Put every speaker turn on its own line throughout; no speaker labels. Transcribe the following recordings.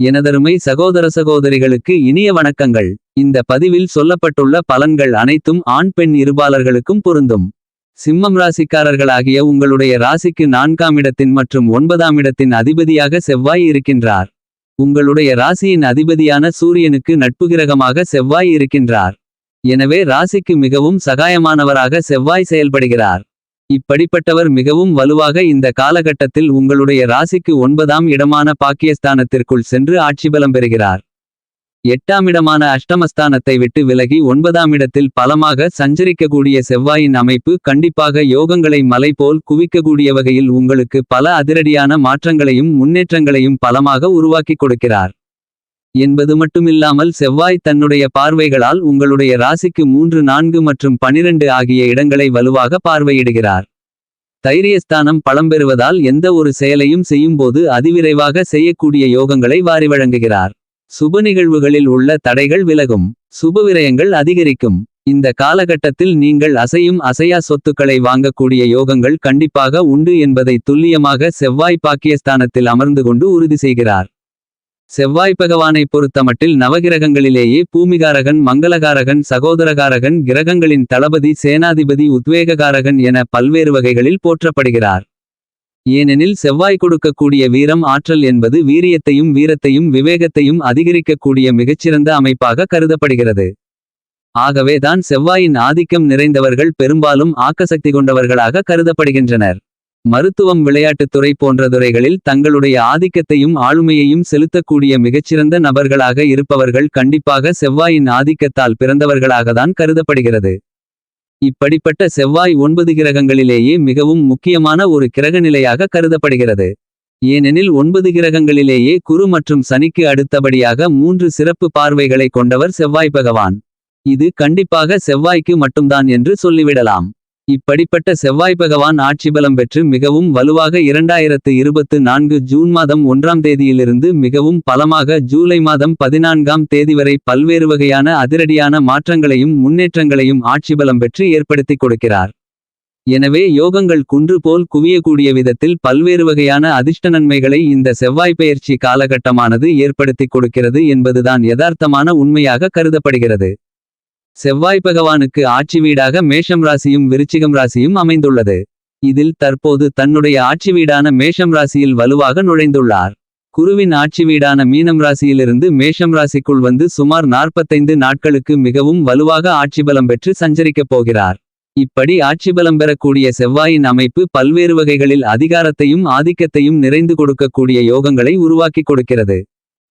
எனதருமை சகோதர சகோதரிகளுக்கு இனிய வணக்கங்கள். இந்த பதிவில் சொல்லப்பட்டுள்ள பலன்கள் அனைத்தும் ஆண் பெண் இருபாலர்களுக்கும் பொருந்தும். சிம்மம் ராசிக்காரர்களாகிய உங்களுடைய ராசிக்கு நான்காம் இடத்தின் மற்றும் ஒன்பதாம் இடத்தின் அதிபதியாக செவ்வாய் இருக்கின்றார். உங்களுடைய ராசியின் அதிபதியான சூரியனுக்கு நட்பு கிரகமாக செவ்வாய் இருக்கின்றார். எனவே ராசிக்கு மிகவும் சகாயமானவராக செவ்வாய் செயல்படுகிறார். இப்படிப்பட்டவர் மிகவும் வலுவாக இந்த காலகட்டத்தில் உங்களுடைய ராசிக்கு ஒன்பதாம் இடமான பாக்கியஸ்தானத்திற்குள் சென்று ஆட்சிபலம் பெறுகிறார். எட்டாம் இடமான அஷ்டமஸ்தானத்தை விட்டு விலகி ஒன்பதாம் இடத்தில் பலமாக சஞ்சரிக்கக்கூடிய செவ்வாயின் அமைப்பு கண்டிப்பாக யோகங்களை மலை போல் குவிக்கக்கூடிய வகையில் உங்களுக்கு பல அதிரடியான மாற்றங்களையும் முன்னேற்றங்களையும் பலமாக உருவாக்கிக் கொடுக்கிறார். என்பது மட்டுமில்லாமல் செவ்வாய் தன்னுடைய பார்வைகளால் உங்களுடைய ராசிக்கு மூன்று நான்கு மற்றும் பனிரெண்டு ஆகிய இடங்களை வலுவாக பார்வையிடுகிறார். தைரியஸ்தானம் பலம் பெறுவதால் எந்த ஒரு செயலையும் செய்யும்போது அதிவிரைவாக செய்யக்கூடிய யோகங்களை வாரி வழங்குகிறார். சுப நிகழ்வுகளில் உள்ள தடைகள் விலகும். சுபவிரயங்கள் அதிகரிக்கும். இந்த காலகட்டத்தில் நீங்கள் அசையும் அசையா சொத்துக்களை வாங்கக்கூடிய யோகங்கள் கண்டிப்பாக உண்டு என்பதை துல்லியமாக செவ்வாய் பாக்கியஸ்தானத்தில் அமர்ந்து கொண்டு உறுதி செய்கிறார். செவ்வாய் பகவானை பொறுத்தமட்டில் நவகிரகங்களிலேயே பூமிகாரகன் மங்களகாரகன் சகோதரகாரகன் கிரகங்களின் தளபதி சேனாதிபதி உத்வேககாரகன் என பல்வேறு வகைகளில் போற்றப்படுகிறார். ஏனெனில் செவ்வாய் கொடுக்கக்கூடிய வீரம் ஆற்றல் என்பது வீரியத்தையும் வீரத்தையும் விவேகத்தையும் அதிகரிக்கக்கூடிய மிகச்சிறந்த அமைப்பாக கருதப்படுகிறது. ஆகவே தான் செவ்வாயின் ஆதிக்கம் நிறைந்தவர்கள் பெரும்பாலும் ஆக்கசக்தி கொண்டவர்களாக கருதப்படுகின்றனர். மருத்துவம் விளையாட்டுத்துறை போன்ற துறைகளில் தங்களுடைய ஆதிக்கத்தையும் ஆளுமையையும் செலுத்தக்கூடிய மிகச்சிறந்த நபர்களாக இருப்பவர்கள் கண்டிப்பாக செவ்வாயின் ஆதிக்கத்தால் பிறந்தவர்களாகத்தான் கருதப்படுகிறது. இப்படிப்பட்ட செவ்வாய் ஒன்பது கிரகங்களிலேயே மிகவும் முக்கியமான ஒரு கிரகநிலையாக கருதப்படுகிறது. ஏனெனில் ஒன்பது கிரகங்களிலேயே குரு மற்றும் சனிக்கு அடுத்தபடியாக மூன்று சிறப்பு பார்வைகளை கொண்டவர் செவ்வாய் பகவான். இது கண்டிப்பாக செவ்வாய்க்கு மட்டும்தான் என்று சொல்லிவிடலாம். இப்படிப்பட்ட செவ்வாய் பகவான் ஆட்சி பலம் பெற்று மிகவும் வலுவாக இரண்டாயிரத்து இருபத்து நான்கு ஜூன் மாதம் ஒன்றாம் தேதியிலிருந்து மிகவும் பலமாக ஜூலை மாதம் பதினான்காம் தேதி வரை பல்வேறு வகையான அதிரடியான மாற்றங்களையும் முன்னேற்றங்களையும் ஆட்சி பலம் பெற்று ஏற்படுத்திக் கொடுக்கிறார். எனவே யோகங்கள் குன்று போல் குவியக்கூடிய விதத்தில் பல்வேறு வகையான அதிர்ஷ்ட நன்மைகளை இந்த செவ்வாய் பெயர்ச்சி காலகட்டமானது ஏற்படுத்திக் கொடுக்கிறது என்பதுதான் யதார்த்தமான உண்மையாக கருதப்படுகிறது. செவ்வாய் பகவானுக்கு ஆட்சி வீடாக மேஷம் ராசியும் விருச்சிகம் ராசியும் அமைந்துள்ளது. இதில் தற்போது தன்னுடைய ஆட்சி வீடான மேஷம் ராசியில் வலுவாக நுழைந்துள்ளார். குருவின் ஆட்சி வீடான மீனம் ராசியிலிருந்து மேஷம் ராசிக்குள் வந்து சுமார் நாற்பத்தைந்து நாட்களுக்கு மிகவும் வலுவாக ஆட்சிபலம் பெற்று சஞ்சரிக்கப் போகிறார். இப்படி ஆட்சிபலம் பெறக்கூடிய செவ்வாயின் அமைப்பு பல்வேறு வகைகளில் அதிகாரத்தையும் ஆதிக்கத்தையும் நிறைந்து கொடுக்கக்கூடிய யோகங்களை உருவாக்கிக் கொடுக்கிறது.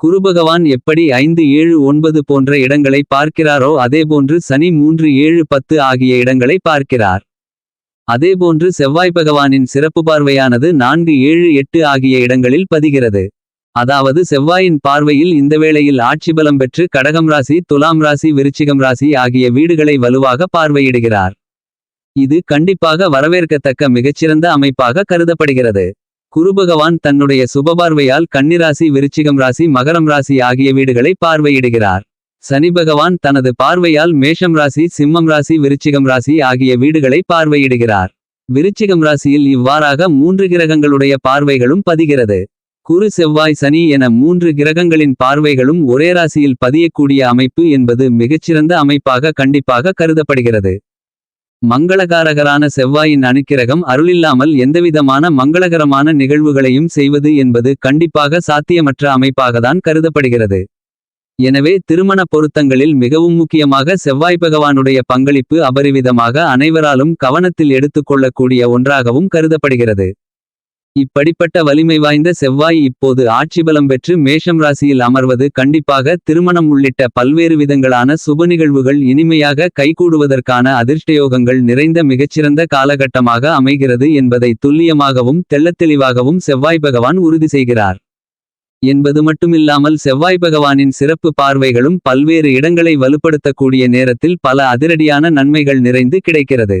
குருபகவான் எப்படி ஐந்து ஏழு ஒன்பது போன்ற இடங்களை பார்க்கிறாரோ அதேபோன்று சனி மூன்று ஏழு பத்து ஆகிய இடங்களை பார்க்கிறார். அதேபோன்று செவ்வாய் பகவானின் சிறப்பு பார்வையானது நான்கு ஏழு எட்டு ஆகிய இடங்களில் பதிகிறது. அதாவது செவ்வாயின் பார்வையில் இந்த வேளையில் ஆட்சி பலம் பெற்று கடகம் ராசி துலாம் ராசி விருச்சிகம் ராசி ஆகிய வீடுகளை வலுவாக பார்வையிடுகிறார். இது கண்டிப்பாக வரவேற்கத்தக்க மிகச்சிறந்த அமைப்பாக கருதப்படுகிறது. குருபகவான் தன்னுடைய சுபபார்வையால் கன்னிராசி விருச்சிகம் ராசி மகரம் ராசி ஆகிய வீடுகளை பார்வையிடுகிறார். சனி பகவான் தனது பார்வையால் மேஷம் ராசி சிம்மம் ராசி விருச்சிகம் ராசி ஆகிய வீடுகளை பார்வையிடுகிறார். விருச்சிகம் ராசியில் இவ்வாறாக மூன்று கிரகங்களுடைய பார்வைகளும் பதிகிறது. குரு செவ்வாய் சனி என மூன்று கிரகங்களின் பார்வைகளும் ஒரே ராசியில் பதியக்கூடிய அமைப்பு என்பது மிகச்சிறந்த அமைப்பாக கண்டிப்பாக கருதப்படுகிறது. மங்களகாரகரான செவ்வாயின் அணுக்கிரகம் அருளில்லாமல் எந்தவிதமான மங்களகரமான நிகழ்வுகளையும் செய்வது என்பது கண்டிப்பாக சாத்தியமற்ற அமைப்பாகத்தான் கருதப்படுகிறது. எனவே திருமண பொருத்தங்களில் மிகவும் முக்கியமாக செவ்வாய் பகவானுடைய பங்களிப்பு அபரிவிதமாக அனைவராலும் கவனத்தில் எடுத்துக்கொள்ளக்கூடிய ஒன்றாகவும் கருதப்படுகிறது. இப்படிப்பட்ட வலிமை வாய்ந்த செவ்வாய் இப்போது ஆட்சிபலம் பெற்று மேஷம் ராசியில் அமர்வது கண்டிப்பாக திருமணம் உள்ளிட்ட பல்வேறு விதங்களான சுப நிகழ்வுகள் இனிமையாக கைகூடுவதற்கான அதிர்ஷ்டயோகங்கள் நிறைந்த மிகச்சிறந்த காலகட்டமாக அமைகிறது என்பதை துல்லியமாகவும் தெள்ளத்தெளிவாகவும் செவ்வாய் பகவான் உறுதி செய்கிறார். என்பது மட்டுமில்லாமல் செவ்வாய் பகவானின் சிறப்பு பார்வைகளும் பல்வேறு இடங்களை வலுப்படுத்தக்கூடிய நேரத்தில் பல அதிரடியான நன்மைகள் நிறைந்து கிடைக்கிறது.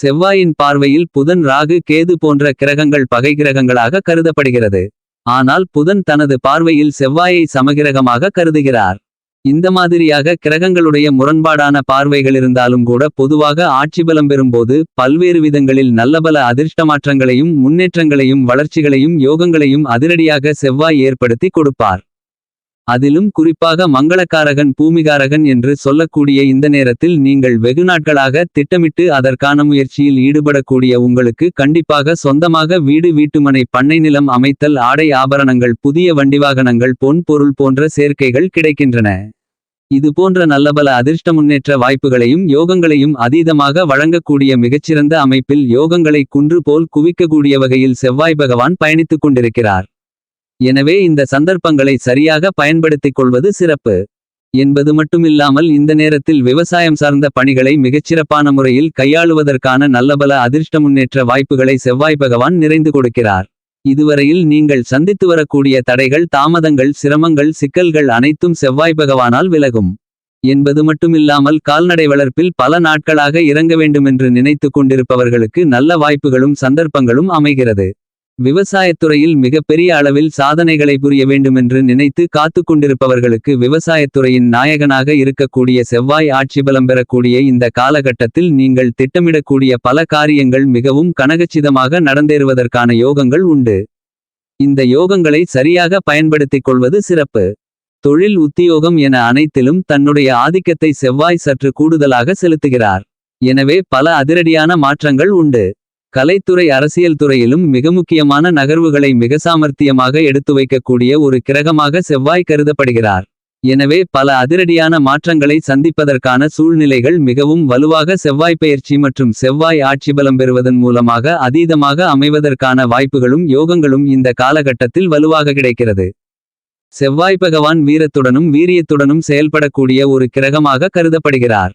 செவ்வாயின் பார்வையில் புதன் ராகு கேது போன்ற கிரகங்கள் பகை கிரகங்களாக கருதப்படுகிறது. ஆனால் புதன் தனது பார்வையில் செவ்வாயை சமகிரகமாக கருதுகிறார். இந்த மாதிரியாக கிரகங்களுடைய முரண்பாடான பார்வைகள் இருந்தாலும் கூட பொதுவாக ஆட்சி பலம் பெறும்போது பல்வேறு விதங்களில் நல்லபல அதிர்ஷ்ட மாற்றங்களையும் முன்னேற்றங்களையும் வளர்ச்சிகளையும் யோகங்களையும் அதிரடியாக செவ்வாய் ஏற்படுத்தி கொடுப்பார். அதிலும் குறிப்பாக மங்களக்காரகன் பூமிகாரகன் என்று சொல்லக்கூடிய இந்த நேரத்தில் நீங்கள் வெகு நாட்களாக திட்டமிட்டு அதற்கான முயற்சியில் ஈடுபடக்கூடிய உங்களுக்கு கண்டிப்பாக சொந்தமாக வீடு வீட்டுமனை பண்ணை நிலம் அமைத்தல் ஆடை ஆபரணங்கள் புதிய வண்டிவாகனங்கள் பொன் பொருள் போன்ற சேர்க்கைகள் கிடைக்கின்றன. இது போன்ற நல்லபல அதிர்ஷ்ட முன்னேற்ற வாய்ப்புகளையும் யோகங்களையும் அதீதமாக வழங்கக்கூடிய மிகச்சிறந்த அமைப்பில் யோகங்களை குன்று போல் குவிக்கக்கூடிய வகையில் செவ்வாய் பகவான் பயணித்துக் கொண்டிருக்கிறார். எனவே இந்த சந்தர்ப்பங்களை சரியாக பயன்படுத்திக் கொள்வது சிறப்பு. என்பது மட்டுமில்லாமல் இந்த நேரத்தில் விவசாயம் சார்ந்த பணிகளை மிகச்சிறப்பான முறையில் கையாளுவதற்கான நல்லபல அதிர்ஷ்ட முன்னேற்ற வாய்ப்புகளை செவ்வாய் பகவான் நிறைந்து கொடுக்கிறார். இதுவரையில் நீங்கள் சந்தித்து வரக்கூடிய தடைகள் தாமதங்கள் சிரமங்கள் சிக்கல்கள் அனைத்தும் செவ்வாய் பகவானால் விலகும். என்பது மட்டுமில்லாமல் கால்நடை வளர்ப்பில் பல நாட்களாக இறங்க வேண்டுமென்று நினைத்துக் கொண்டிருப்பவர்களுக்கு நல்ல வாய்ப்புகளும் சந்தர்ப்பங்களும் அமைகிறது. விவசாயத்துறையில் மிகப்பெரிய அளவில் சாதனைகளை புரிய வேண்டுமென்று நினைத்து காத்து கொண்டிருப்பவர்களுக்கு விவசாயத்துறையின் நாயகனாக இருக்கக்கூடிய செவ்வாய் ஆட்சி பலம் பெறக்கூடிய இந்த காலகட்டத்தில் நீங்கள் திட்டமிடக்கூடிய பல காரியங்கள் மிகவும் கனகச்சிதமாக நடந்தேறுவதற்கான யோகங்கள் உண்டு. இந்த யோகங்களை சரியாக பயன்படுத்திக் கொள்வது சிறப்பு. தொழில் உத்தியோகம் என அனைத்திலும் தன்னுடைய ஆதிக்கத்தை செவ்வாய் சற்று கூடுதலாக செலுத்துகிறார். எனவே பல அதிரடியான மாற்றங்கள் உண்டு. கலைத்துறை அரசியல் துறையிலும் மிக முக்கியமான நகர்வுகளை மிக சாமர்த்தியமாக எடுத்து வைக்கக்கூடிய ஒரு கிரகமாக செவ்வாய் கருதப்படுகிறார். எனவே பல அதிரடியான மாற்றங்களை சந்திப்பதற்கான சூழ்நிலைகள் மிகவும் வலுவாக செவ்வாய் பயிற்சி மற்றும் செவ்வாய் ஆட்சி பலம் பெறுவதன் மூலமாக அதீதமாக அமைவதற்கான வாய்ப்புகளும் யோகங்களும் இந்த காலகட்டத்தில் வலுவாக கிடைக்கிறது. செவ்வாய் பகவான் வீரத்துடனும் வீரியத்துடனும் செயல்படக்கூடிய ஒரு கிரகமாக கருதப்படுகிறார்.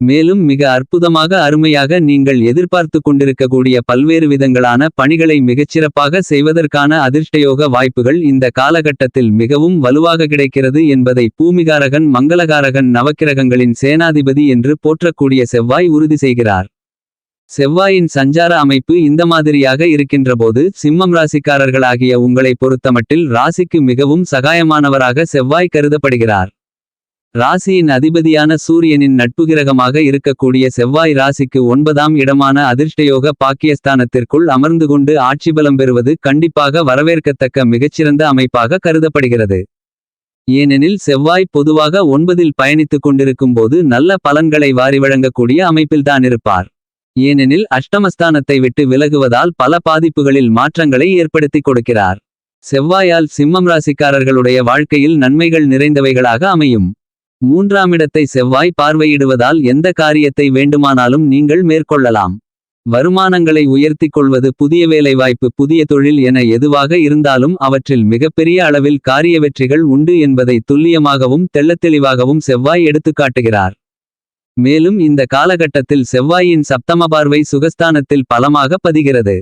மேலும் மிக அற்புதமாக அருமையாக நீங்கள் எதிர்பார்த்து கொண்டிருக்கக்கூடிய பல்வேறு விதங்களான பணிகளை மிகச்சிறப்பாக செய்வதற்கான அதிர்ஷ்டயோக வாய்ப்புகள் இந்த காலகட்டத்தில் மிகவும் வலுவாக கிடைக்கிறது என்பதை பூமிகாரகன் மங்களகாரகன் நவக்கிரகங்களின் சேனாதிபதி என்று போற்றக்கூடிய செவ்வாய் உறுதி செய்கிறார். செவ்வாயின் சஞ்சார அமைப்பு இந்த மாதிரியாக இருக்கின்றபோது சிம்மம் ராசிக்காரர்களாகிய உங்களை பொறுத்தமட்டில் ராசிக்கு மிகவும் சகாயமானவராக செவ்வாய் கருதப்படுகிறார். ராசியின் அதிபதியான சூரியனின் நட்புகிரகமாக இருக்கக்கூடிய செவ்வாய் ராசிக்கு ஒன்பதாம் இடமான அதிர்ஷ்டயோக பாக்கியஸ்தானத்திற்குள் அமர்ந்து கொண்டு ஆட்சி பலம் பெறுவது கண்டிப்பாக வரவேற்கத்தக்க மிகச்சிறந்த அமைப்பாக கருதப்படுகிறது. ஏனெனில் செவ்வாய் பொதுவாக ஒன்பதில் பயணித்துக் கொண்டிருக்கும்போது நல்ல பலன்களை வாரி வழங்கக்கூடிய அமைப்பில்தான் இருப்பார். ஏனெனில் அஷ்டமஸ்தானத்தை விட்டு விலகுவதால் பல பாதிப்புகளில் மாற்றங்களை ஏற்படுத்திக் கொடுக்கிறார். செவ்வாயால் சிம்மம் ராசிக்காரர்களுடைய வாழ்க்கையில் நன்மைகள் நிறைந்தவைகளாக அமையும். மூன்றாமிடத்தை செவ்வாய் பார்வையிடுவதால் எந்த காரியத்தை வேண்டுமானாலும் நீங்கள் மேற்கொள்ளலாம். வருமானங்களை உயர்த்திக் கொள்வது புதிய வேலைவாய்ப்பு புதிய தொழில் என எதுவாக இருந்தாலும் அவற்றில் மிகப்பெரிய அளவில் காரிய வெற்றிகள் உண்டு என்பதை துல்லியமாகவும் தெள்ளத்தெளிவாகவும் செவ்வாய் எடுத்துக்காட்டுகிறார் மேலும் இந்த காலகட்டத்தில் செவ்வாயின் சப்தம பார்வை சுகஸ்தானத்தில் பலமாக பதிகிறது.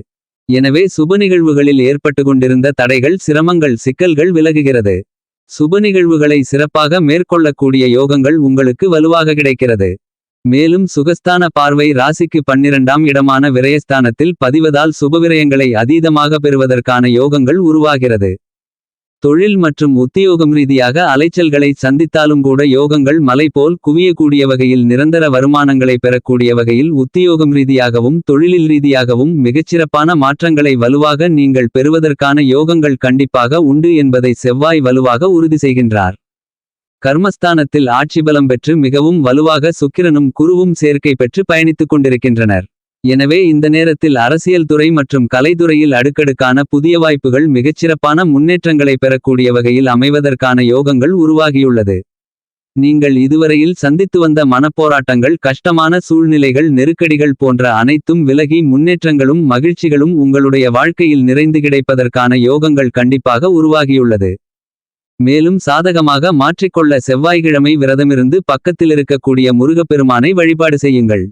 எனவே சுப நிகழ்வுகளில் ஏற்பட்டு கொண்டிருந்த தடைகள் சிரமங்கள் சிக்கல்கள் விலகுகிறது. சுப நிகழ்வுகளை சிறப்பாக மேற்கொள்ளக்கூடிய யோகங்கள் உங்களுக்கு வலுவாக கிடைக்கிறது. மேலும் சுகஸ்தான பார்வை ராசிக்கு பன்னிரண்டாம் இடமான விரயஸ்தானத்தில் பதிவதால் சுபவிரயங்களை அதீதமாக பெறுவதற்கான யோகங்கள் உருவாகிறது. தொழில் மற்றும் உத்தியோகம் ரீதியாக அலைச்சல்களை சந்தித்தாலும் கூட யோகங்கள் மலை போல் குவியக்கூடிய வகையில் நிரந்தர வருமானங்களை பெறக்கூடிய வகையில் உத்தியோகம் ரீதியாகவும் தொழிலில் ரீதியாகவும் மிகச்சிறப்பான மாற்றங்களை வலுவாக நீங்கள் பெறுவதற்கான யோகங்கள் கண்டிப்பாக உண்டு என்பதை செவ்வாய் வலுவாக உறுதி செய்கின்றார். கர்மஸ்தானத்தில் ஆட்சி பலம் பெற்று மிகவும் வலுவாக சுக்கிரனும் குருவும் சேர்க்கை பெற்று பயணித்துக் கொண்டிருக்கின்றனர். எனவே இந்த நேரத்தில் அரசியல் துறை மற்றும் கலைத்துறையில் அடுக்கடுக்கான புதிய வாய்ப்புகள் மிகச்சிறப்பான முன்னேற்றங்களை பெறக்கூடிய வகையில் அமைவதற்கான யோகங்கள் உருவாகியுள்ளது. நீங்கள் இதுவரையில் சந்தித்து வந்த மனப்போராட்டங்கள் கஷ்டமான சூழ்நிலைகள் நெருக்கடிகள் போன்ற அனைத்தும் விலகி முன்னேற்றங்களும் மகிழ்ச்சிகளும் உங்களுடைய வாழ்க்கையில் நிறைந்து கிடைப்பதற்கான யோகங்கள் கண்டிப்பாக உருவாகியுள்ளது. மேலும் சாதகமாக மாற்றிக்கொள்ள செவ்வாய்க்கிழமை விரதமிருந்து பக்கத்தில் இருக்கக்கூடிய முருகப்பெருமானை வழிபாடு செய்யுங்கள்.